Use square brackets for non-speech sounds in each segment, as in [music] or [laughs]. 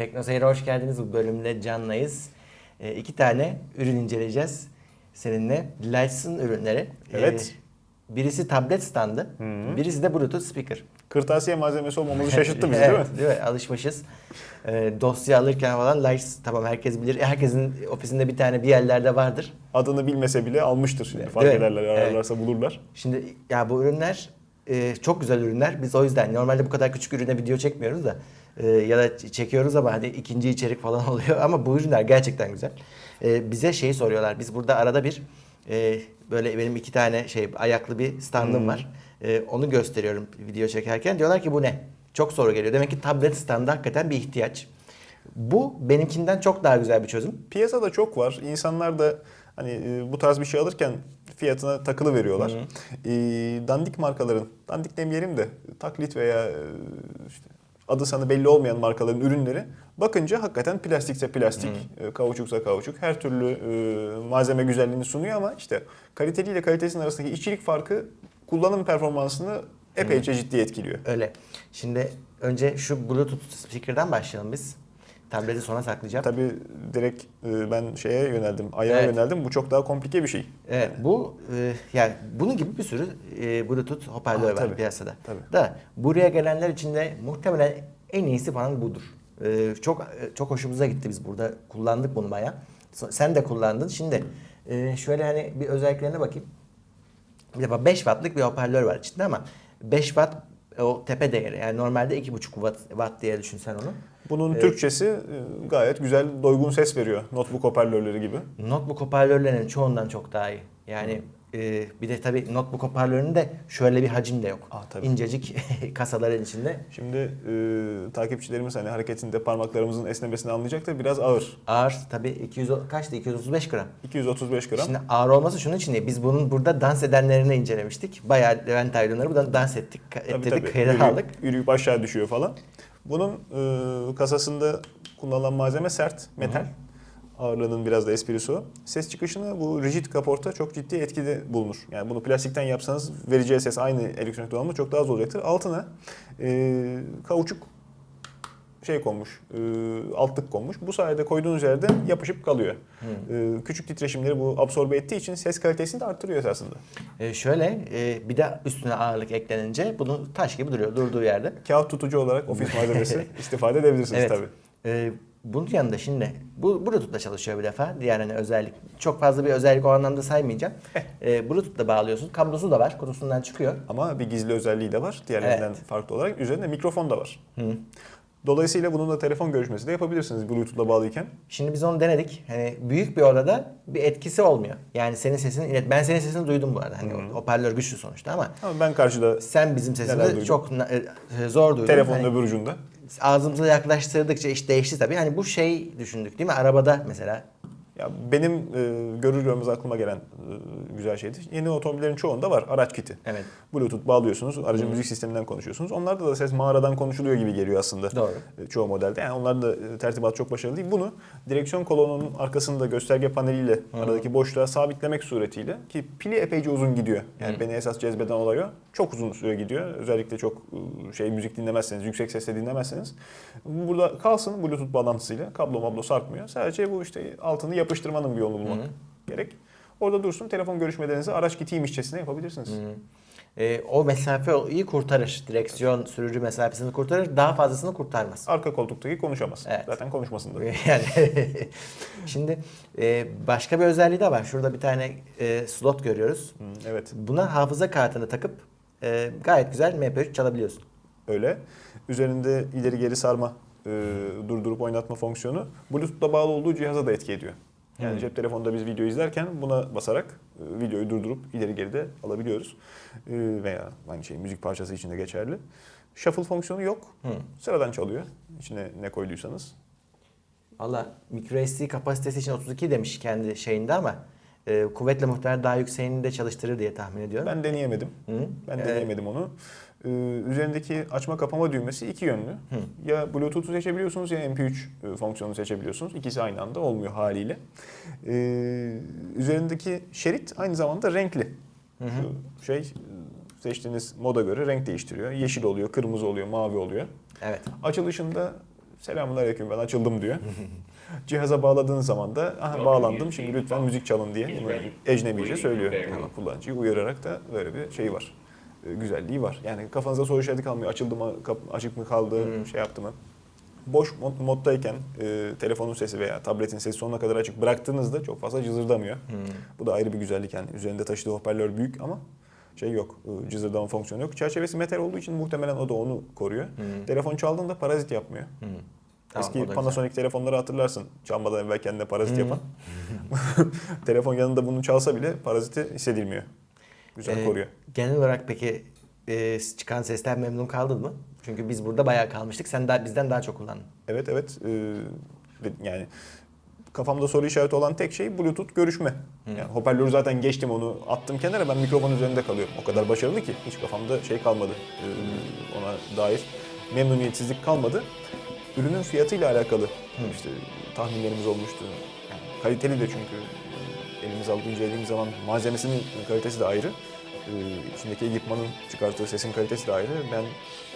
Teknoseyir'e hoş geldiniz. Bu bölümde canlıyız. E, iki tane ürün inceleyeceğiz seninle. Lights'ın ürünleri. Evet. E, birisi tablet standı, birisi de Bluetooth speaker. Kırtasiye malzemesi olmamızı [laughs] şaşırttı bizi değil mi? Evet, değil mi? Alışmışız. E, dosya alırken falan Lights tamam herkes bilir. Herkesin ofisinde bir tane bir yerlerde vardır. Adını bilmese bile almıştır şimdi. Fark Değil mi? ederler, ararlarsa bulurlar. Şimdi ya bu ürünler e, çok güzel ürünler. Biz o yüzden normalde bu kadar küçük ürüne video çekmiyoruz da e, ya da çekiyoruz ama hani ikinci içerik falan [laughs] oluyor ama bu ürünler gerçekten güzel. E, bize şeyi soruyorlar. Biz burada arada bir e, böyle benim iki tane şey ayaklı bir standım var. E, onu gösteriyorum video çekerken. Diyorlar ki bu ne? Çok soru geliyor. Demek ki tablet standı hakikaten bir ihtiyaç. Bu benimkinden çok daha güzel bir çözüm. Piyasada çok var. İnsanlar da hani e, bu tarz bir şey alırken fiyatına takılı veriyorlar. E, dandik markaların, dandik demeyelim de taklit veya e, işte adı sanı belli olmayan markaların ürünleri bakınca hakikaten plastikse plastik, e, kauçuksa kauçuk her türlü e, malzeme güzelliğini sunuyor ama işte kaliteli ile kalitesinin arasındaki işçilik farkı kullanım performansını epeyce ciddi etkiliyor. Öyle. Şimdi önce şu Bluetooth speaker'dan başlayalım biz. Tableti sona saklayacağım. Tabii direkt e, ben şeye yöneldim, ayağa Evet. yöneldim. Bu çok daha komplike bir şey. Evet bu e, yani bunun gibi bir sürü e, Bluetooth hoparlör Aa, var tabii, piyasada. tabii. Da buraya gelenler için de muhtemelen en iyisi falan budur. E, çok çok hoşumuza gitti biz burada kullandık bunu bayağı. Sen de kullandın. Şimdi e, şöyle hani bir özelliklerine bakayım. Bir defa 5 wattlık bir hoparlör var içinde ama 5 watt o tepe değeri. Yani normalde 2,5 watt, watt diye düşünsen onu. Bunun Evet. Türkçesi e, gayet güzel, doygun ses veriyor. Notebook hoparlörleri gibi. Notebook hoparlörlerinin çoğundan çok daha iyi. Yani e, bir de tabii notebook hoparlöründe şöyle bir hacim de yok. Aa, tabii. İncecik [laughs] kasaların içinde. Şimdi e, takipçilerimiz hani hareketinde parmaklarımızın esnemesini anlayacaktır. Biraz ağır. Ağır tabii 200 o- kaçtı 235 gram. 235 gram. Şimdi ağır olması şunun için değil. Biz bunun burada dans edenlerini incelemiştik. Bayağı Levent Aydınları buradan dans ettik. Tabii, ettirdik, tabii. kayda Yürüyüp- aldık. Yürüyüp aşağı düşüyor falan. Bunun e, kasasında kullanılan malzeme sert, metal. Ağırlığının biraz da esprisi o. Ses çıkışını bu rigid kaporta çok ciddi etkide bulunur. Yani bunu plastikten yapsanız vereceği ses aynı elektronik donanımda çok daha az olacaktır. Altına e, kauçuk şey konmuş, e, altlık konmuş. Bu sayede koyduğunuz yerde yapışıp kalıyor. E, küçük titreşimleri bu absorbe ettiği için ses kalitesini de arttırıyor esasında. E, şöyle e, bir de üstüne ağırlık eklenince bunu taş gibi duruyor durduğu yerde. Kağıt tutucu olarak ofis [laughs] malzemesi [laughs] istifade edebilirsiniz Evet. tabii. Ee, bunun yanında şimdi bu Bluetooth'la çalışıyor bir defa. Diğer hani özellik çok fazla bir özellik o anlamda saymayacağım. Ee, Bluetooth'la bağlıyorsun. Kablosu da var. Kutusundan çıkıyor. Ama bir gizli özelliği de var. Diğerlerinden Evet. farklı olarak. Üzerinde mikrofon da var. Dolayısıyla bununla telefon görüşmesi de yapabilirsiniz Bluetooth'la bağlıyken. Şimdi biz onu denedik. Hani büyük bir odada bir etkisi olmuyor. Yani senin sesini ilet. Ben senin sesini duydum bu arada. Hani o hoparlör güçlü sonuçta ama Ama ben karşıda sen bizim duydum? çok e, zor duydun. telefonun Hani öbür ucunda. Ağzımıza yaklaştırdıkça iş değişti tabii. Hani bu şey düşündük değil mi? Arabada mesela Ya benim e, görür görmez aklıma gelen e, güzel şeydi. Yeni otomobillerin çoğunda var araç kiti. Evet. Bluetooth bağlıyorsunuz, aracın müzik sisteminden konuşuyorsunuz. Onlarda da ses mağaradan konuşuluyor gibi geliyor aslında. Doğru. E, Çoğu modelde. Yani onların da e, tertibatı çok başarılı değil. Bunu direksiyon kolonunun arkasında gösterge paneliyle aradaki boşluğa sabitlemek suretiyle ki pili epeyce uzun gidiyor. Yani beni esas cezbeden olay o. Çok uzun süre gidiyor. Özellikle çok e, şey müzik dinlemezseniz, yüksek sesle dinlemezseniz. Burada kalsın Bluetooth bağlantısıyla. Kablo mablo sarkmıyor. Sadece bu işte altını yapıştırmanın bir yolunu bulmak gerek. Orada dursun. Telefon görüşmelerinizi araç kitiymişçesine yapabilirsiniz. e, o mesafeyi kurtarır. Direksiyon sürücü mesafesini kurtarır. Daha fazlasını kurtarmaz. Arka koltuktaki konuşamaz. Evet. Zaten konuşmasın da. [laughs] Yani [laughs] şimdi e, başka bir özelliği de var. Şurada bir tane e, slot görüyoruz. Hı, Evet. Buna hafıza kartını takıp e, gayet güzel MP3 çalabiliyorsun. Öyle. Üzerinde ileri geri sarma, e, durdurup oynatma fonksiyonu Bluetooth'la bağlı olduğu cihaza da etki ediyor. Yani Hmm. cep telefonunda biz video izlerken buna basarak e, videoyu durdurup ileri geri de alabiliyoruz. E, veya aynı şey müzik parçası için de geçerli. Shuffle fonksiyonu yok. Hı. Sıradan çalıyor. İçine ne koyduysanız. Valla microSD kapasitesi için 32 demiş kendi şeyinde ama e, kuvvetle muhtemelen daha yükseğini de çalıştırır diye tahmin ediyorum. Ben deneyemedim. Hı? Ben Evet. deneyemedim onu. Ee, üzerindeki açma kapama düğmesi iki yönlü. Ya Bluetooth'u seçebiliyorsunuz ya MP3 e, fonksiyonunu seçebiliyorsunuz. İkisi aynı anda olmuyor haliyle. Ee, üzerindeki şerit aynı zamanda renkli. Şu şey e, seçtiğiniz moda göre renk değiştiriyor. Yeşil oluyor, kırmızı oluyor, mavi oluyor. Evet. Açılışında Selamun aleyküm ben açıldım diyor. Cihaza bağladığın zaman da aha bağlandım şimdi lütfen müzik çalın diye ecnebice söylüyor. Yani kullanıcıyı uyararak da böyle bir şey var. E, Güzelliği var. Yani kafanızda soru işareti kalmıyor. Açıldı mı, açık mı kaldı, şey yaptı mı? Boş mod, moddayken e, telefonun sesi veya tabletin sesi sonuna kadar açık bıraktığınızda çok fazla cızırdamıyor. Bu da ayrı bir güzellik yani. Üzerinde taşıdığı hoparlör büyük ama şey yok, e, cızırdama fonksiyonu yok. Çerçevesi metal olduğu için muhtemelen o da onu koruyor. Telefon çaldığında parazit yapmıyor. Tamam, Eski da güzel. Panasonic telefonları hatırlarsın. Çalmadan evvel kendine parazit yapan. [laughs] Telefon yanında bunu çalsa bile paraziti hissedilmiyor. Güzel Ee, koruyor. Genel olarak peki e, çıkan sesten memnun kaldın mı? Çünkü biz burada bayağı kalmıştık. Sen daha, bizden daha çok kullandın. Evet evet. Ee, yani kafamda soru işareti olan tek şey Bluetooth görüşme. Yani hoparlörü zaten geçtim onu attım kenara ben mikrofon üzerinde kalıyorum. O kadar başarılı ki hiç kafamda şey kalmadı. Ee, ona dair memnuniyetsizlik kalmadı. Ürünün fiyatıyla alakalı işte tahminlerimiz olmuştu. Yani kaliteli de çünkü elimize alıp incelediğimiz zaman malzemesinin kalitesi de ayrı. Ee, içindeki ekipmanın çıkarttığı sesin kalitesi de ayrı. Ben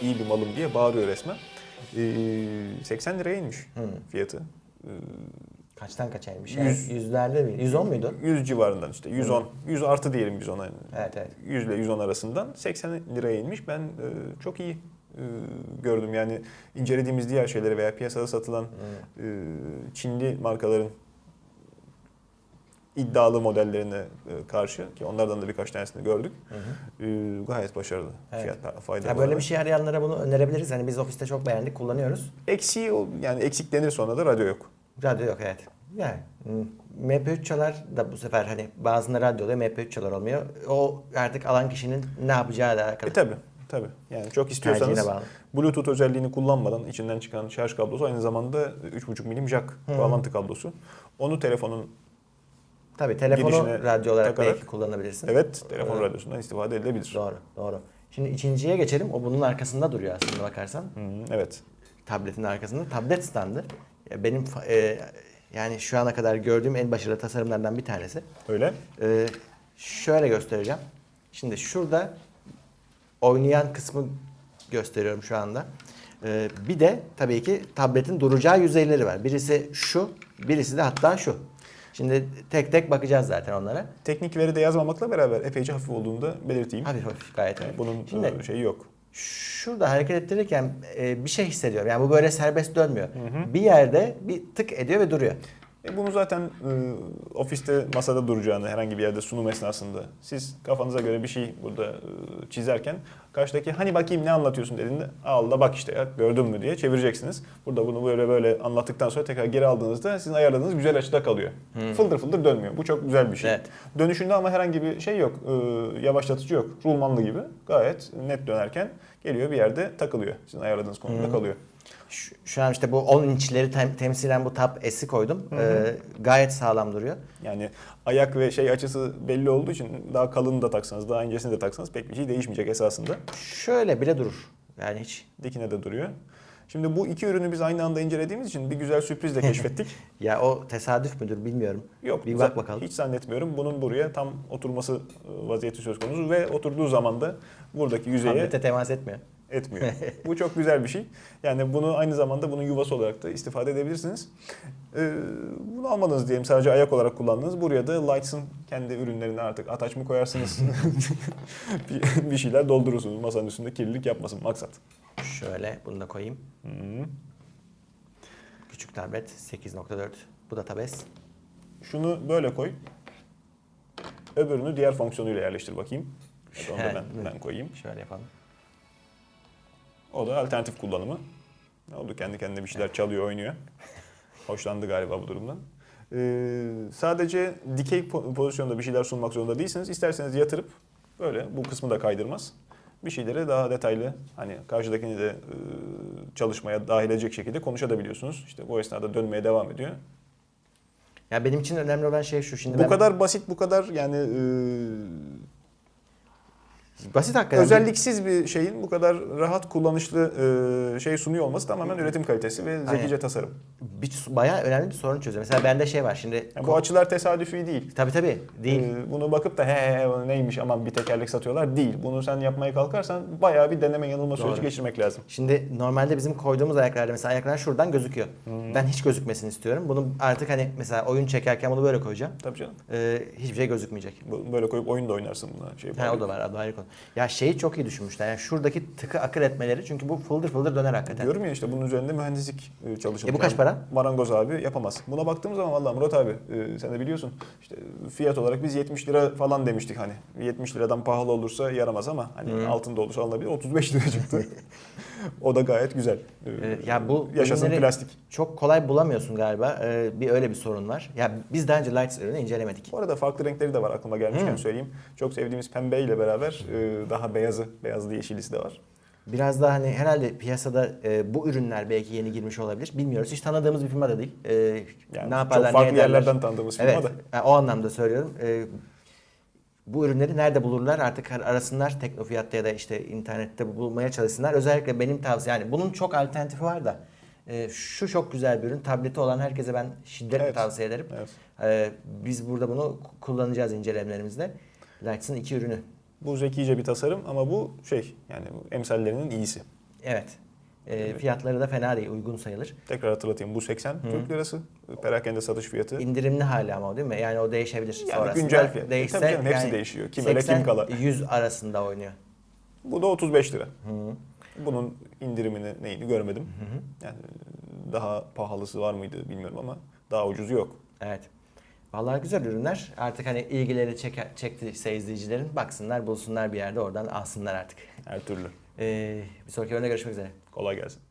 iyi bir malım diye bağırıyor resmen. Ee, 80 liraya inmiş fiyatı. Ee, Kaçtan kaçaymış? Yüz- Yani yüzlerde mi? 110 muydu? 100 civarından işte 110, 100 artı diyelim 110'a. Evet evet. 100 ile 110 arasından 80 liraya inmiş. Ben e, çok iyi e, gördüm. Yani incelediğimiz diğer şeyleri veya piyasada satılan e, Çinli markaların iddialı modellerine e, karşı ki onlardan da birkaç tanesini gördük. E, gayet başarılı. Evet. Fiyat fayda. Ya böyle bir şey arayanlara bunu önerebiliriz. Hani biz ofiste çok beğendik, kullanıyoruz. Eksiği yani eksik denir sonra da radyo yok. Radyo yok evet. Yani hmm, MP3 çalar da bu sefer hani bazında radyo oluyor, MP3 çalar olmuyor. O artık alan kişinin ne yapacağıyla alakalı. E tabi tabi. Yani çok istiyorsanız. Bluetooth özelliğini kullanmadan içinden çıkan şarj kablosu aynı zamanda 3.5 milim jack bağlantı kablosu. Onu telefonun Tabii telefonu radyo olarak takarak- belki kullanabilirsin. evet telefon Evet. radyosundan istifade edilebilir. Doğru, doğru. Şimdi ikinciye geçelim. O bunun arkasında duruyor aslında bakarsan. Hı, evet. Tabletin arkasında. Tablet standı. Benim e, yani şu ana kadar gördüğüm en başarılı tasarımlardan bir tanesi. Öyle. Ee, şöyle göstereceğim. Şimdi şurada oynayan kısmı gösteriyorum şu anda. Ee, bir de tabii ki tabletin duracağı yüzeyleri var. Birisi şu, birisi de hatta şu. Şimdi tek tek bakacağız zaten onlara. Teknik veri de yazmamakla beraber epeyce hafif olduğunu da belirteyim. Hafif hafif gayet. Hafif. bunun Şimdi e, şeyi yok. şurada hareket ettirirken e, bir şey hissediyorum. Yani bu böyle serbest dönmüyor. Bir yerde bir tık ediyor ve duruyor. E bunu zaten e, ofiste masada duracağını herhangi bir yerde sunum esnasında siz kafanıza göre bir şey burada e, çizerken karşıdaki hani bakayım ne anlatıyorsun dediğinde al da bak işte ya gördün mü diye çevireceksiniz. Burada bunu böyle böyle anlattıktan sonra tekrar geri aldığınızda sizin ayarladığınız güzel açıda kalıyor. Fıldır fıldır dönmüyor. Bu çok güzel bir şey. Evet. Dönüşünde ama herhangi bir şey yok. E, yavaşlatıcı yok. Rulmanlı gibi gayet net dönerken geliyor bir yerde takılıyor. Sizin ayarladığınız konumda kalıyor. Şu, şu an işte bu 10 inçleri tem- temsilen bu Tab S'i koydum. Ee, gayet sağlam duruyor. Yani ayak ve şey açısı belli olduğu için daha kalın da taksanız, daha incesini de taksanız pek bir şey değişmeyecek esasında. Şöyle bile durur. Yani hiç Dikine de duruyor. Şimdi bu iki ürünü biz aynı anda incelediğimiz için bir güzel sürpriz de keşfettik. [laughs] ya o tesadüf müdür bilmiyorum. Yok, Bir bak bakalım. Hiç zannetmiyorum. Bunun buraya tam oturması vaziyeti söz konusu ve oturduğu zaman da buradaki yüzeye Tablete temas etmiyor. Etmiyor. [laughs] bu çok güzel bir şey. Yani bunu aynı zamanda bunun yuvası olarak da istifade edebilirsiniz. Ee, bunu almadınız diyelim sadece ayak olarak kullandınız. Buraya da Lights'ın kendi ürünlerine artık ataç mı koyarsınız? [laughs] bir, bir şeyler doldurursunuz. Masanın üstünde kirlilik yapmasın maksat. Şöyle bunu da koyayım. Küçük tablet 8.4. Bu da Tab S. Şunu böyle koy. Öbürünü diğer fonksiyonuyla yerleştir bakayım. Evet, onu da ben, ben koyayım. Şöyle yapalım. O da alternatif kullanımı. Ne oldu? Kendi kendine bir şeyler çalıyor, oynuyor. [laughs] Hoşlandı galiba bu durumdan. Ee, sadece dikey po- pozisyonda bir şeyler sunmak zorunda değilsiniz. İsterseniz yatırıp böyle bu kısmı da kaydırmaz. Bir şeyleri daha detaylı hani karşıdakini de e, çalışmaya dahil edecek şekilde konuşabiliyorsunuz. İşte bu esnada dönmeye devam ediyor. Ya benim için önemli olan şey şu. Şimdi bu ben- kadar basit, bu kadar yani e, Basit hakikaten. Özelliksiz bir şeyin bu kadar rahat kullanışlı e, şey sunuyor olması tamamen üretim kalitesi ve zekice Aynen. tasarım. bir, bayağı önemli bir sorun çözüyor. Mesela bende şey var şimdi. Yani bu açılar tesadüfi değil. Tabii tabii değil. Ee, bunu bakıp da he he neymiş aman bir tekerlek satıyorlar değil. Bunu sen yapmaya kalkarsan bayağı bir deneme yanılma süreci geçirmek lazım. Şimdi normalde bizim koyduğumuz ayaklarda mesela ayaklar şuradan gözüküyor. Ben hiç gözükmesini istiyorum. Bunu artık hani mesela oyun çekerken bunu böyle koyacağım. Tabii canım. Ee, hiçbir şey gözükmeyecek. Böyle koyup oyun da oynarsın buna. Şey Ha, o da var, da ayrı konu. Ya şeyi çok iyi düşünmüşler. Yani şuradaki tıkı akıl etmeleri çünkü bu fıldır fıldır döner hakikaten. Diyorum ya işte bunun üzerinde mühendislik e, çalışılmış. E bu kaç para? Marangoz abi yapamaz. Buna baktığım zaman vallahi Murat abi e, sen de biliyorsun işte fiyat olarak biz 70 lira falan demiştik hani. 70 liradan pahalı olursa yaramaz ama hani altında olursa alınabilir. 35 lira çıktı. [laughs] o da gayet güzel. E, ya bu yaşasın ürünleri plastik. çok kolay bulamıyorsun galiba. Ee, bir öyle bir sorun var. Ya biz daha önce Lights ürünü incelemedik. Bu arada farklı renkleri de var aklıma gelmişken Hmm. söyleyeyim. Çok sevdiğimiz pembe ile beraber e, daha beyazı, beyazlı yeşilisi de var. Biraz daha hani herhalde piyasada e, bu ürünler belki yeni girmiş olabilir. Bilmiyoruz. Hiç tanıdığımız bir firma da değil. Ee, Yani ne yaparlar, çok ne farklı ederler? yerlerden tanıdığımız firma Evet. da. yani o anlamda söylüyorum. Ee, bu ürünleri nerede bulurlar artık ar- arasınlar Teknofiyatta ya da işte internette bulmaya çalışsınlar. Özellikle benim tavsiye yani bunun çok alternatifi var da e, şu çok güzel bir ürün tableti olan herkese ben şiddetle Evet. tavsiye ederim. Evet. Ee, biz burada bunu ku- kullanacağız incelemelerimizde. Lights'ın iki ürünü. Bu zekice bir tasarım ama bu şey yani emsallerinin iyisi. Evet. Evet. Fiyatları da fena değil, uygun sayılır. Tekrar hatırlatayım bu 80 Türk lirası perakende satış fiyatı. İndirimli hala ama değil mi? Yani o değişebilir Yani sonrasında. güncel fiyat. Değişse, Tabii canım, hepsi yani değişiyor. Kim öyle, kim kala. 100 arasında oynuyor. Bu da 35 lira. Bunun indirimini neyini görmedim. Yani daha pahalısı var mıydı bilmiyorum ama daha ucuzu yok. Evet. Vallahi güzel ürünler. Artık hani ilgileri çeker, çektiyse izleyicilerin baksınlar, bulsunlar bir yerde oradan alsınlar artık. Her türlü. Ee, bir sonraki ürüne görüşmek üzere. Kolay gelsin.